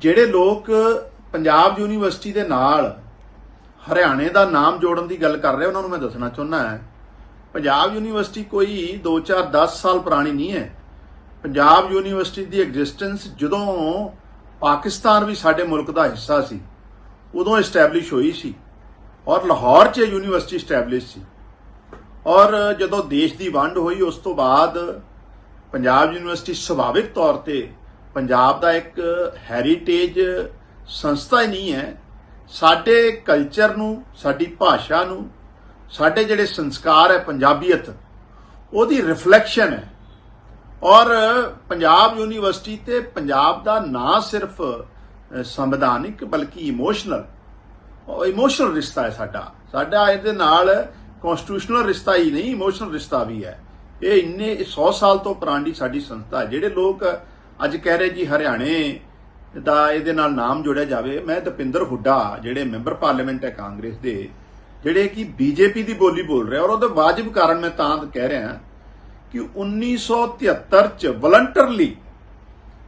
ਜਿਹੜੇ ਲੋਕ ਪੰਜਾਬ ਯੂਨੀਵਰਸਿਟੀ ਦੇ ਨਾਲ ਹਰਿਆਣੇ ਦਾ ਨਾਮ ਜੋੜਨ ਦੀ ਗੱਲ ਕਰ ਰਹੇ, ਉਹਨਾਂ ਨੂੰ ਮੈਂ ਦੱਸਣਾ ਚਾਹੁੰਦਾ ਹਾਂ। ਪੰਜਾਬ ਯੂਨੀਵਰਸਿਟੀ ਕੋਈ 2 4 10 ਸਾਲ ਪੁਰਾਣੀ ਨਹੀਂ ਹੈ। ਪੰਜਾਬ ਯੂਨੀਵਰਸਿਟੀ ਦੀ ਐਗਜ਼ਿਸਟੈਂਸ ਜਦੋਂ ਪਾਕਿਸਤਾਨ ਵੀ ਸਾਡੇ ਮੁਲਕ ਦਾ ਹਿੱਸਾ ਸੀ, ਉਦੋਂ ਐਸਟੈਬਲਿਸ਼ ਹੋਈ ਸੀ ਔਰ ਲਾਹੌਰ 'ਚ ਯੂਨੀਵਰਸਿਟੀ ਐਸਟੈਬਲਿਸ਼ ਸੀ। ਔਰ ਜਦੋਂ ਦੇਸ਼ ਦੀ ਵੰਡ ਹੋਈ, ਉਸ ਤੋਂ ਬਾਅਦ ਪੰਜਾਬ ਯੂਨੀਵਰਸਿਟੀ ਸੁਭਾਵਿਕ ਤੌਰ ਤੇ ਪੰਜਾਬ ਦਾ ਇੱਕ ਹੈਰੀਟੇਜ ਸੰਸਥਾ ਹੀ ਨਹੀਂ ਹੈ। ਸਾਡੇ ਕਲਚਰ ਨੂੰ, ਸਾਡੀ ਭਾਸ਼ਾ ਨੂੰ, ਸਾਡੇ ਜਿਹੜੇ ਸੰਸਕਾਰ ਹੈ, ਪੰਜਾਬੀਅਤ, ਉਹਦੀ ਰਿਫਲੈਕਸ਼ਨ ਹੈ। ਔਰ ਪੰਜਾਬ ਯੂਨੀਵਰਸਿਟੀ ਤੇ ਪੰਜਾਬ ਦਾ ਨਾ ਸਿਰਫ ਸੰਵਿਧਾਨਿਕ ਬਲਕਿ ਇਮੋਸ਼ਨਲ ਇਮੋਸ਼ਨਲ ਰਿਸ਼ਤਾ ਹੈ ਸਾਡਾ। ਸਾਡਾ ਇਹਦੇ ਨਾਲ ਕਨਸਟੀਟਿਊਸ਼ਨਲ ਰਿਸ਼ਤਾ ਹੀ ਨਹੀਂ ਇਮੋਸ਼ਨਲ ਰਿਸ਼ਤਾ ਵੀ ਹੈ। ਇਹ ਇੰਨੇ 100 ਸਾਲ ਤੋਂ ਪੁਰਾਣੀ ਸਾਡੀ ਸੰਸਥਾ ਹੈ। ਜਿਹੜੇ ਲੋਕ ਅੱਜ ਕਹਿ ਰਹੇ ਜੀ ਹਰਿਆਣੇ ਦਾ ਇਹਦੇ ਨਾਲ ਨਾਮ ਜੋੜਿਆ ਜਾਵੇ, ਮੈਂ ਦਪਿੰਦਰ ਹੁੱਡਾ, ਜਿਹੜੇ ਮੈਂਬਰ ਪਾਰਲੀਮੈਂਟ ਹੈ ਕਾਂਗਰਸ ਦੇ, ਜਿਹੜੇ ਕਿ ਬੀਜੇਪੀ ਦੀ ਬੋਲੀ ਬੋਲ ਰਿਹਾ ਔਰ ਉਹਦੇ ਵਾਜਬ ਕਾਰਨ ਮੈਂ ਤਾਂ ਕਹਿ ਰਿਹਾ ਕਿ 1973 ਚ ਵਲੰਟਰਲੀ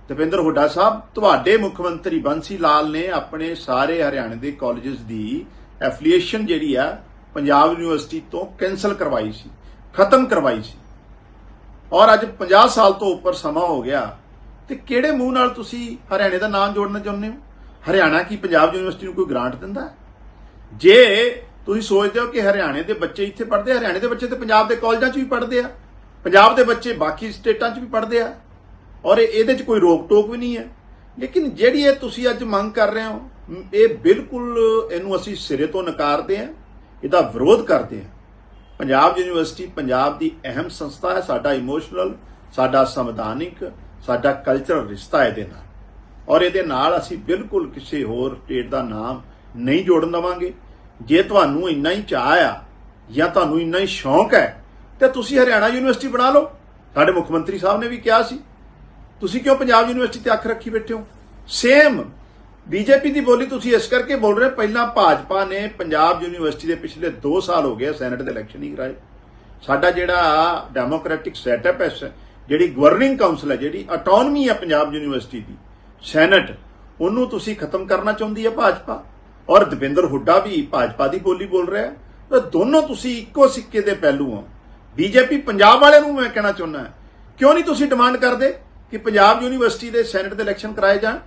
ਦਪਿੰਦਰ ਹੁੱਡਾ ਸਾਹਿਬ, ਤੁਹਾਡੇ ਮੁੱਖ ਮੰਤਰੀ ਬੰਸੀ ਲਾਲ ਨੇ ਆਪਣੇ ਸਾਰੇ ਹਰਿਆਣੇ ਦੇ ਕਾਲਜਸ ਦੀ ਐਫੀਲੀਏਸ਼ਨ ਜਿਹੜੀ ਆ ਪੰਜਾਬ ਯੂਨੀਵਰਸਿਟੀ ਤੋਂ ਕੈਨਸਲ ਕਰਵਾਈ ਸੀ, ਖਤਮ ਕਰਵਾਈ ਸੀ। ਔਰ ਅੱਜ 50 ਸਾਲ ਤੋਂ ਉੱਪਰ ਸਮਾਂ ਹੋ ਗਿਆ ਤੇ ਕਿਹੜੇ ਮੂੰਹ ਨਾਲ ਤੁਸੀਂ ਹਰਿਆਣੇ ਦਾ ਨਾਮ ਜੋੜਨਾ ਚਾਹੁੰਦੇ ਹੋ? ਹਰਿਆਣਾ ਕੀ ਪੰਜਾਬ ਯੂਨੀਵਰਸਿਟੀ ਨੂੰ ਕੋਈ ਗ੍ਰਾਂਟ ਦਿੰਦਾ? ਜੇ ਤੁਸੀਂ ਸੋਚਦੇ ਹੋ ਕਿ ਹਰਿਆਣੇ ਦੇ ਬੱਚੇ ਇੱਥੇ ਪੜ੍ਹਦੇ ਆ, ਹਰਿਆਣੇ ਦੇ ਬੱਚੇ ਤੇ ਪੰਜਾਬ ਦੇ ਕਾਲਜਾਂ 'ਚ ਵੀ ਪੜ੍ਹਦੇ ਆ, ਪੰਜਾਬ ਦੇ ਬੱਚੇ ਬਾਕੀ ਸਟੇਟਾਂ 'ਚ ਵੀ ਪੜ੍ਹਦੇ ਆ, ਔਰ ਇਹ- ਇਹਦੇ 'ਚ ਕੋਈ ਰੋਕ ਟੋਕ ਵੀ ਨਹੀਂ ਹੈ। ਲੇਕਿਨ ਜਿਹੜੀ ਇਹ ਤੁਸੀਂ ਅੱਜ ਮੰਗ ਕਰ ਰਹੇ ਹੋ, ਇਹ ਬਿਲਕੁਲ ਇਹਨੂੰ ਅਸੀਂ ਸਿਰੇ ਤੋਂ ਨਕਾਰਦੇ ਆ, ਇਹਦਾ ਵਿਰੋਧ ਕਰਦੇ ਆ। ਪੰਜਾਬ ਯੂਨੀਵਰਸਿਟੀ ਪੰਜਾਬ ਦੀ ਅਹਿਮ ਸੰਸਥਾ ਹੈ, ਸਾਡਾ ਇਮੋਸ਼ਨਲ ਸਾਡਾ ਸੰਵਿਧਾਨਿਕ ਸਾਡਾ ਕਲਚਰਲ ਰਿਸ਼ਤਾ ਇਹਦੇ ਨਾਲ। ਔਰ ਇਹਦੇ ਨਾਲ ਅਸੀਂ ਬਿਲਕੁਲ ਕਿਸੇ ਹੋਰ ਸਟੇਟ ਦਾ ਨਾਮ ਨਹੀਂ ਜੋੜਨ ਦਵਾਂਗੇ। ਜੇ ਤੁਹਾਨੂੰ ਇੰਨਾ ਹੀ ਚਾਹ ਆ ਜਾਂ ਤੁਹਾਨੂੰ ਇੰਨਾ ਹੀ ਸ਼ੌਂਕ ਹੈ ਤੇ ਤੁਸੀਂ ਹਰਿਆਣਾ ਯੂਨੀਵਰਸਿਟੀ ਬਣਾ ਲਓ। ਸਾਡੇ ਮੁੱਖ ਮੰਤਰੀ ਸਾਹਿਬ ਨੇ ਵੀ ਕਿਹਾ ਸੀ। ਤੁਸੀਂ ਕਿਉਂ ਪੰਜਾਬ ਯੂਨੀਵਰਸਿਟੀ ਤੇ ਅੱਖ ਰੱਖੀ ਬੈਠੇ ਹੋ? ਸੇਮ ਬੀਜੇਪੀ ਦੀ ਬੋਲੀ ਤੁਸੀਂ ਇਸ ਕਰਕੇ ਬੋਲ ਰਹੇ ਹੋ, ਪਹਿਲਾਂ ਭਾਜਪਾ ਨੇ ਪੰਜਾਬ ਯੂਨੀਵਰਸਿਟੀ ਦੇ ਪਿਛਲੇ 2 ਸਾਲ ਹੋ ਗਏ ਸੈਨੇਟ ਦੇ ਇਲੈਕਸ਼ਨ ਹੀ ਕਰਾਏ। ਸਾਡਾ ਜਿਹੜਾ ਡੈਮੋਕ੍ਰੈਟਿਕ ਸੈਟਅਪ ਹੈ ਸ- ਜਿਹੜੀ ਗਵਰਨਿੰਗ ਕਾਉਂਸਲ ਹੈ, ਜਿਹੜੀ ਆਟੋਨਮੀ ਹੈ ਪੰਜਾਬ ਯੂਨੀਵਰਸਿਟੀ ਦੀ ਸੈਨੇਟ ਉਹਨੂੰ ਤੁਸੀਂ ਖਤਮ ਕਰਨਾ ਚਾਹੁੰਦੀ ਹੈ ਭਾਜਪਾ। ਔਰ ਦਵਿੰਦਰ ਹੁੱਡਾ ਵੀ ਭਾਜਪਾ ਦੀ ਬੋਲੀ ਬੋਲ ਰਿਹਾ ਹੈ। ਤਾਂ ਦੋਨੋਂ ਤੁਸੀਂ ਇੱਕੋ ਸਿੱਕੇ ਦੇ ਪਹਿਲੂ ਹੋ। ਬੀਜੇਪੀ ਪੰਜਾਬ ਵਾਲਿਆਂ ਨੂੰ ਮੈਂ ਕਹਿਣਾ ਚਾਹੁੰਦਾ ਕਿਉਂ ਨਹੀਂ ਤੁਸੀਂ ਡਿਮਾਂਡ ਕਰਦੇ ਕਿ ਪੰਜਾਬ ਯੂਨੀਵਰਸਿਟੀ ਦੇ ਸੈਨੇਟ ਦੇ ਇਲੈਕਸ਼ਨ ਕਰਾਏ ਜਾਣ?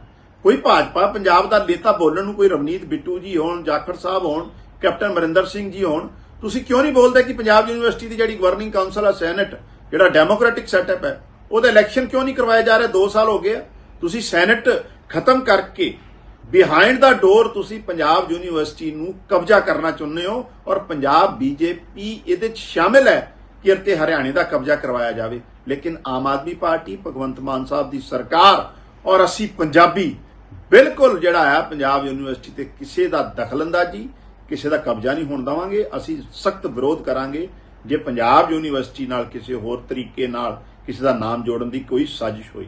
ਕੋਈ ਭਾਜਪਾ, ਪੰਜਾਬ ਦਾ ਨੇਤਾ ਬੋਲਣ ਨੂੰ ਕੋਈ ਰਵਨੀਤ ਬਿੱਟੂ ਜੀ ਹੋਣ, ਜਾਖੜ ਸਾਹਿਬ ਹੋਣ, ਕੈਪਟਨ ਮਰਿੰਦਰ ਸਿੰਘ ਜੀ ਹੋਣ, ਤੁਸੀਂ ਕਿਉਂ ਨਹੀਂ ਬੋਲਦੇ ਕਿ ਪੰਜਾਬ ਯੂਨੀਵਰਸਿਟੀ ਦੀ ਜਿਹੜੀ ਗਵਰਨਿੰਗ ਕਾਉਂਸਲ ਹੈ ਸੈਨੇਟ ਜਿਹੜਾ ਡੈਮੋਕ੍ਰੈਟਿਕ ਸੈਟਅਪ ਹੈ, ਉਹਦੇ ਇਲੈਕਸ਼ਨ ਕਿਉਂ ਨਹੀਂ ਕਰਵਾਏ ਜਾ ਰਹੇ? 2 ਸਾਲ ਹੋ ਗਏ ਤੁਸੀਂ ਸੈਨੇਟ ਖਤਮ ਕਰਕੇ ਬਿਹਾਈਂਡ ਦਾ ਡੋਰ ਤੁਸੀਂ ਪੰਜਾਬ ਯੂਨੀਵਰਸਿਟੀ ਨੂੰ ਕਬਜ਼ਾ ਕਰਨਾ ਚਾਹੁੰਦੇ ਹੋ ਔਰ ਪੰਜਾਬ ਬੀਜੇਪੀ ਇਹਦੇ ਚ ਸ਼ਾਮਿਲ ਹੈ ਕਿ ਅਤੇ ਹਰਿਆਣੇ ਦਾ ਕਬਜ਼ਾ ਕਰਵਾਇਆ ਜਾਵੇ। ਲੇਕਿਨ ਆਮ ਆਦਮੀ ਪਾਰਟੀ, ਭਗਵੰਤ ਮਾਨ ਸਾਹਿਬ ਦੀ ਸਰਕਾਰ ਔਰ ਅਸੀਂ ਪੰਜਾਬੀ ਬਿਲਕੁਲ ਜਿਹੜਾ ਆ, ਪੰਜਾਬ ਯੂਨੀਵਰਸਿਟੀ ਤੇ ਕਿਸੇ ਦਾ ਦਖਲਅੰਦਾਜ਼ੀ, ਕਿਸੇ ਦਾ ਕਬਜ਼ਾ ਨਹੀਂ ਹੋਣ ਦੇਵਾਂਗੇ। ਅਸੀਂ ਸਖਤ ਵਿਰੋਧ ਕਰਾਂਗੇ। ਜੇ ਪੰਜਾਬ ਯੂਨੀਵਰਸਿਟੀ ਨਾਲ ਕਿਸੇ ਹੋਰ ਤਰੀਕੇ ਨਾਲ ਕਿਸੇ ਦਾ ਨਾਮ ਜੋੜਨ ਦੀ ਕੋਈ ਸਾਜ਼ਿਸ਼ ਹੋਈ।